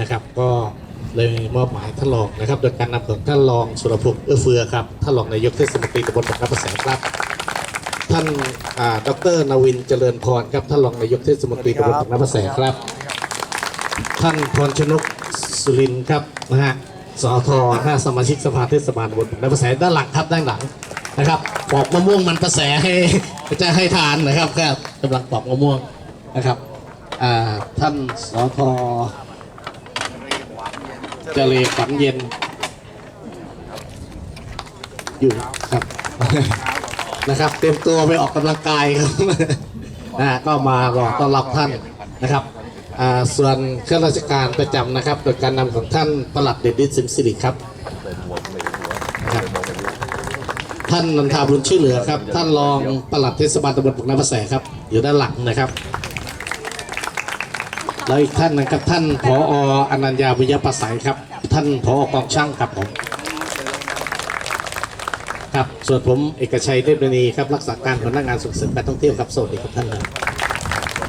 นะครับ ก็เลยมอบหมายท่านรองนะครับ โดยการนำของท่านรองสุรพงษ์เอื้อเฟือครับท่านรองนายกเทศมนตรีตำบลบางน้ำประแสครับท่านดรนวินเจริญพรครับท่านรองนายกเทศมนตรีตำบลบางน้ำประแสครับ ท่านพรชนกสุรินครับนะฮะสอทห้าสมาชิกสภาเทศบาลตำบลบางน้ำประแสด้านหลังครับด้านหลังนะครับปอกมะม่วงมันประแสให้จะให้ทานนะครับครับกำลังปอกมะม่วงนะครับท่านสอท เจริญฝันเย็น อยู่ครับ นะครับ เตรียมตัวไปออกกำลังกายครับนะก็มารอต้อนรับท่านนะครับอ่าส่วนข้าราชการประจำนะครับ โดยการนำของท่านประหลัดเดชฤทธิ์สิมสิริครับ ท่านนันทาบุญช่วยเหลือครับ ท่านรองประหลัดเทศบาลตำบลปากน้ำประแสครับ อยู่ด้านหลังนะครับ แล้วอีกท่านนะครับท่านผออนัญญาวิยประสัยครับ ท่านผอกองช่างครับผมครับส่วนผมเอกชัยเทพนีครับรักษาการหัวหน้างานส่งเสริมการท่องเที่ยวครับสวัสดีครับท่านครับ